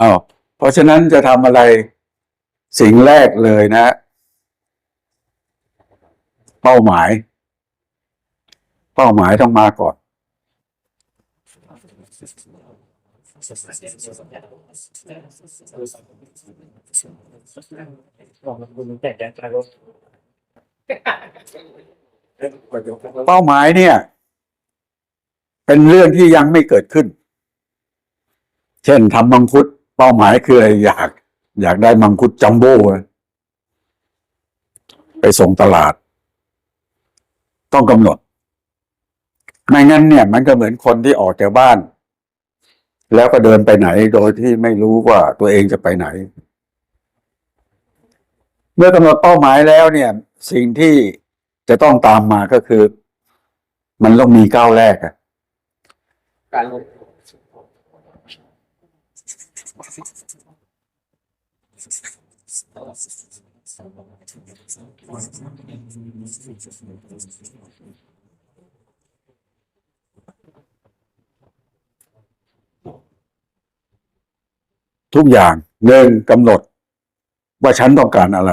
อ้าวเพราะฉะนั้นจะทำอะไรสิ่งแรกเลยนะ เป้าหมาย เป้าหมายต้องมาก่อน เป้าหมายเนี่ย เป็นเรื่องที่ยังไม่เกิดขึ้น เช่นทำมังคุด เป้าหมายคืออะไรอยาก อยากได้มังคุดจัมโบ้ไปส่งตลาด ต้องกำหนด ไม่งั้นเนี่ย มันก็เหมือนคนที่ออกจากบ้าน แล้วก็เดินไปไหนโดยที่ไม่รู้ว่าตัวเองจะไปไหน เมื่อกำหนดเป้าหมายแล้วเนี่ย สิ่งที่จะต้องตามมาก็คือ มันต้องมีก้าวแรกอะการลงทุ ทุกอย่างหนึ่งกำหนด ว่าฉันต้องการอะไร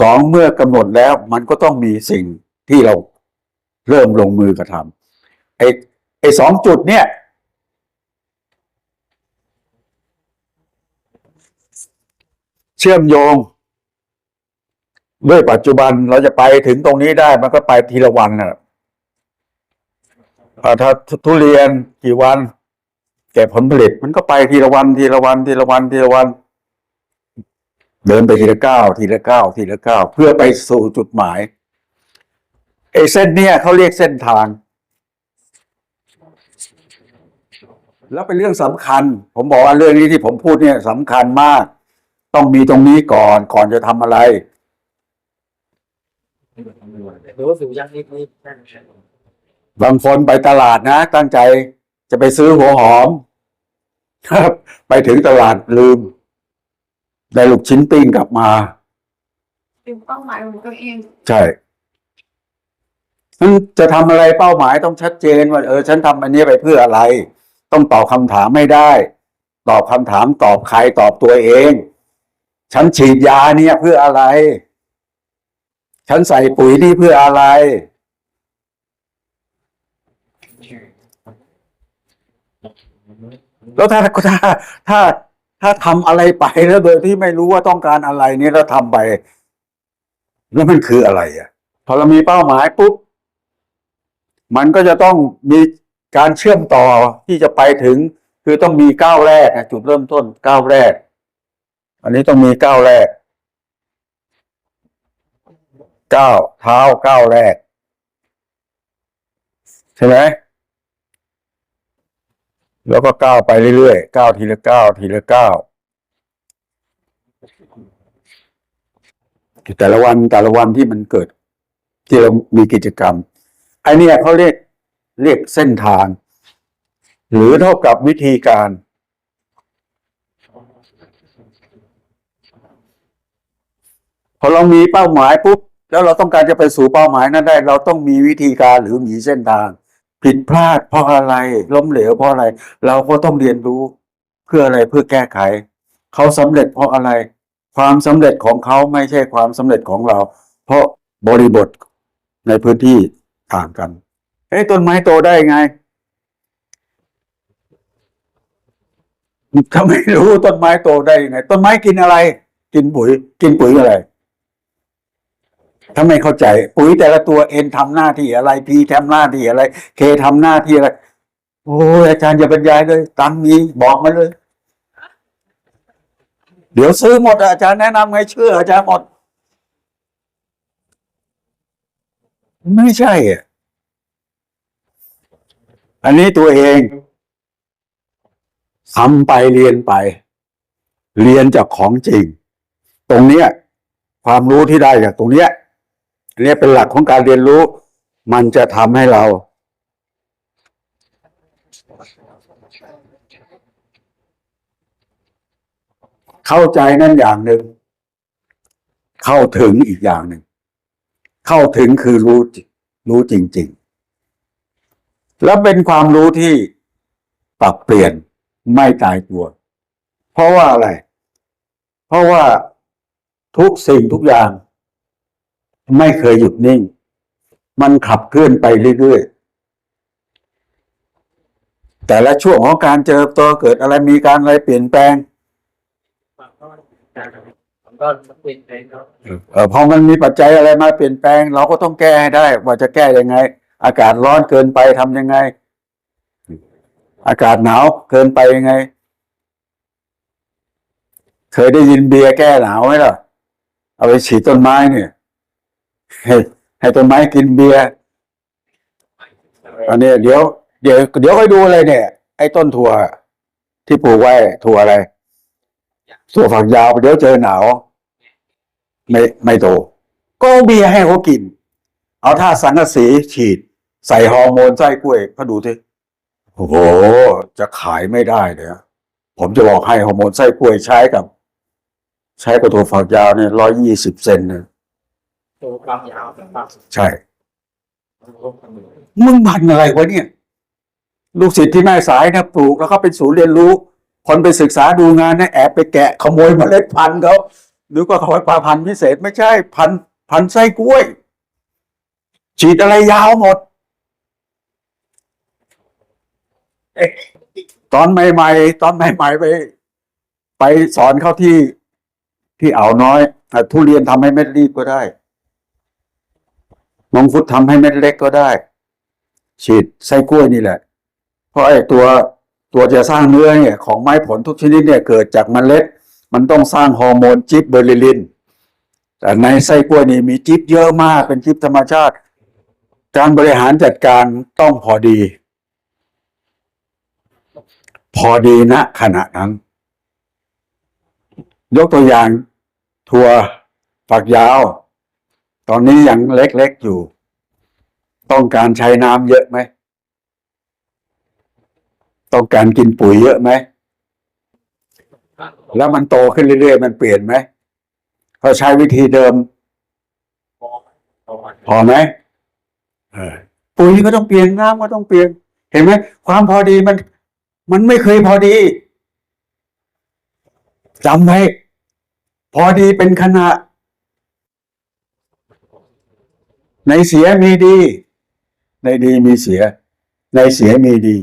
สองเมื่อกำหนดแล้วมันก็ต้องมีสิ่งที่เราเริ่มลงมือกระทำไอ้ไอ้สองจุดเนี่ย เชื่อมโยง ด้วยปัจจุบันเราจะไปถึงตรงนี้ได้ มันก็ไปทีละวันนะอ่าถ้าทุเรียนกี่วันแก่ผลผลิต มันก็ไปทีละวันทีละวันทีละวันทีละวัน เดินไปทีละก้าวทีละก้าวทีละก้าวเพื่อไปสู่จุดหมายไอ้เส้นเนี่ยเขาเรียกเส้นทาง แล้วเป็นเรื่องสำคัญ ผมบอกว่าเรื่องนี้ที่ผมพูดเนี่ยสำคัญมาก ต้องมีตรงนี้ก่อนก่อนจะทำอะไร หรือว่าสิวยักษ์นิดนิดนั่นบางคนไปตลาดนะ ตั้งใจจะไปซื้อหัวหอม ครับ ไปถึงตลาดลืม ได้ลูกชิ้นปิ้งกลับมา เป็นเป้าหมายของตัวเองใช่นั้นจะทำอะไรเป้าหมายต้องชัดเจนว่าเออ ฉันทำอันนี้ไปเพื่ออะไร ต้องตอบคำถามไม่ได้ ตอบคำถามตอบใครตอบตัวเอง ฉันฉีดยาเนี่ยเพื่ออะไร ฉันใส่ปุ๋ยนี่เพื่ออะไร แล้วถ้าถ้าถ้าถ้าทำอะไรไปแล้วโดยที่ไม่รู้ว่าต้องการอะไรนี่ยแล้วทำไป แล้วมันคืออะไรอะ พอเรามีเป้าหมายปุ๊บ มันก็จะต้องมีการเชื่อมต่อที่จะไปถึง คือต้องมีก้าวแรกจุดเริ่มต้นก้าวแรก อันนี้ต้องมีก้าวแรกก้าวเท้าก้าวแรก ใช่ไหมแล้วก็ก้าวไปเรื่อยๆก้าวทีละก้าวทีละก้าวแต่ละวันแต่ละวันที่มันเกิด ที่เรามีกิจกรรมไอเนี่ยเขาเรียกเรียกเส้นทาง หรือเท่ากับวิธีการ พ อเรามีเป้าหมายปุ๊บแล้วเราต้องการจะไปสู่เป้าหมายนั้นได้ เราต้องมีวิธีการหรือมีเส้นทาง ผิดพลาดเพราะอะไรล้มเหลวเพราะอะไร เราก็ต้องเรียนรู้เพื่ออะไรเพื่อแก้ไข เขาสำเร็จเพราะอะไร ความสำเร็จของเขาไม่ใช่ความสำเร็จของเรา เพราะบริบทในพื้นที่ต่างกันเอ้ยต้นไม้โตได้ไงถ้าไม่รู้ต้นไม้โตได้ยังไง ต้นไม้กินอะไร กินปุ๋ย กินปุ๋ยอะไร ถ้าไม่เข้าใจปุ๋ยแต่ละตัวเอ็นทำหน้าที่อะไรพีทำหน้าที่อะไร เคทำหน้าที่อะไร โอ้ยอาจารย์อย่าบรรยายเลยตังค์มีบอกมาเลย เดี๋ยวซื้อหมดอาจารย์แนะนำไงเชื่ออาจารย์หมด ไม่ใช่อะอันนี้ตัวเองทำไปเรียนไป เรียนจากของจริง ตรงเนี้ย ความรู้ที่ได้จากตรงเนี้ย นเนี้เป็นหลักของการเรียนรู้ มันจะทำให้เรา เข้าใจนั่นอย่างหนึ่ง เข้าถึงอีกอย่างหนึ่ง เข้าถึงคือรู้รู้จริง ๆ แล้วเป็นความรู้ที่ปรับเปลี่ยนไม่ตายตัว เพราะว่าอะไร เพราะว่าทุกสิ่งทุกอย่าง ไม่เคยหยุดนิ่ง มันขับเคลื่อนไปเรื่อยๆ แต่ละช่วงของการเจริญเติบโตเกิดอะไรมีการอะไรเปลี่ยนแปลงผมก็เปลี่ยนแปลงเขาเออพอมันมีปัจจัยอะไรมาเปลี่ยนแปลง เราก็ต้องแก้ให้ได้ ว่าจะแก้ยังไง อากาศร้อนเกินไปทำยังไง อากาศหนาวเกินไปยังไง เคยได้ยินเบียร์แก้หนาวไหมล่ะ เอาไปฉีดต้นไม้เนี่ย ให้ให้ต้นไม้กินเบียร์อันนี้เดี๋ยวเดี๋ยวเดี๋ยวค่อยดูเลยเนี่ย ไอ้ต้นถั่ว ที่ปลูกไว้ถั่วอะไรถั่วฝักยาวเดี๋ยวเจอหนาวไม่ไม่โต ก็เอาเบียร์ให้เขากิน เอาท่าสังกะสีฉีด ใส่ฮอร์โมนไส้กล้วยเขาดูสิโอ้โห จะขายไม่ได้เลยอะผมจะบอกให้ฮอร์โมนไส้กล้วยใช้กับ ใช้กับตัวฝักยาวเนี่ยร้อยยี่สิบเซนนะ ตัวความยาวความใช่มึงพันธุ์อะไรวะเนี่ย ลูกศิษย์ที่แม่สายนะปลูกแล้วก็เป็นศูนย์เรียนรู้ คนไปศึกษาดูงานนะแอบไปแกะขโมยเมล็ดพันธุ์เขาหรือว่าขโมยปลาพันธุ์พิเศษไม่ใช่ พันธุ์พันธุ์ไส้กล้วย ฉีดอะไรยาวหมด เอ๊ะตอนใหม่ๆ ตอนใหม่ๆไป ไปสอนเขาที่ที่อ่าวน้อยอะทุเรียนทำให้เม็ดรีบก็ได้ มังคุดทำให้เม็ดเล็กก็ได้ ฉีดไส้กล้วยนี่แหละ เพราะไอ้ตัวตัวจะสร้างเนื้อเนี่ยของไม้ผลทุกชนิดเนี่ยเกิดจากเมล็ด มันต้องสร้างฮอร์โมนจิบเบอร์ลิลิน แต่ในไส้กล้วยนี่มีจิบเยอะมากเป็นจิบธรรมชาติ การบริหารจัดการต้องพอดี พอดีณขณะนั้น ยกตัวอย่าง ถั่วฝักยาว ตอนนี้ยังเล็กๆอยู่ ต้องการใช้น้ำเยอะไหม ต้องการกินปุ๋ยเยอะไหม แล้วมันโตขึ้นเรื่อยๆ มันเปลี่ยนไหมเขาใช้วิธีเดิม พอไหมปุ๋ยก็ต้องเปลี่ยนน้ำก็ต้องเปลี่ยน เห็นไหมความพอดีมัน มันไม่เคยพอดีจำไว้พอดีเป็นขณะ ในเสียมีดี ในดีมีเสีย ในเสียมีดี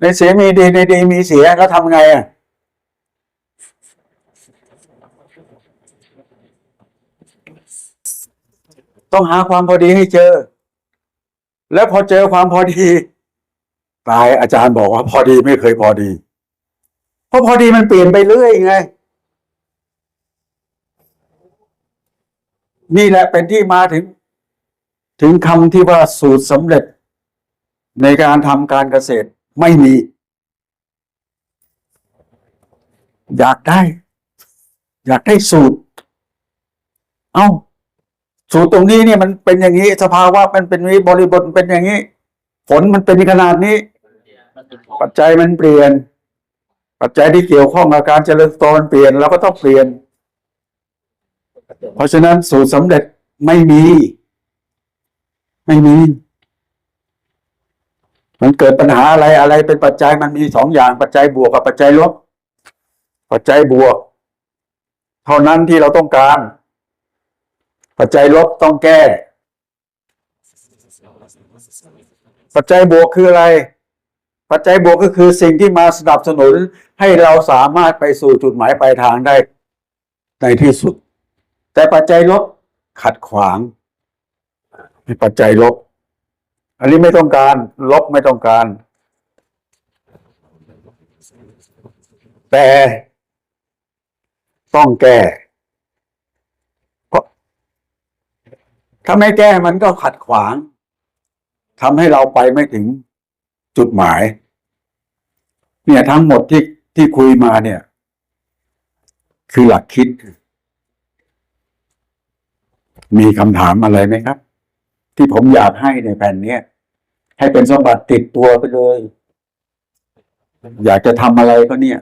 ในเสียมีดีในดีมีเสียแล้วทำไงอะ ต้องหาความพอดีให้เจอ แล้วพอเจอความพอดีตายอาจารย์บอกว่าพอดีไม่เคยพอดี เพราะพอดีมันเปลี่ยนไปเรื่อยไง นี่แหละเป็นที่มาถึง ถึงคำที่ว่าสูตรสำเร็จ ในการทำการเกษตรไม่มี อยากได้ อยากได้สูตร เอ้า สูตรตรงนี้เนี่ยมันเป็นอย่างนี้ สภาวะมันเป็นนี้บริบทมันเป็นอย่างนี้ผลมันเป็นขนาดนี้ ปัจจัยมันเปลี่ยน ปัจจัยที่เกี่ยวข้องกับการเจริญติบโตมันเปลี่ยนเราก็ต้องเปลี่ยน เพราะฉะนั้นสูตรสำเร็จไม่มี ไม่มี มันเกิดปัญหาอะไรอะไรเป็นปัจจัยมันมีสองอย่างปัจจัยบวกกับปัจจัยลบปัจจัยบวก เท่านั้นที่เราต้องการ ปัจจัยลบต้องแก้ ปัจจัยบวกคืออะไร ปัจจัยบวกก็คือสิ่งที่มาสนับสนุนให้เราสามารถไปสู่จุดหมายปลายทางได้ในที่สุด แต่ปัจจัยลบขัดขวางมีปัจจัยลบ อันนี้ไม่ต้องการ ลบไม่ต้องการ แต่ต้องแก้ เพราะ ถ้าไม่แก้มันก็ขัดขวางทำให้เราไปไม่ถึงจุดหมาย เนี่ยทั้งหมดที่ที่คุยมาเนี่ย คือหลักคิด มีคำถามอะไรไหมครับ ที่ผมอยากให้ในแผ่นนี้ให้เป็นสมบัติติดตัวไปเลย อยากจะทำอะไรก็เนี่ย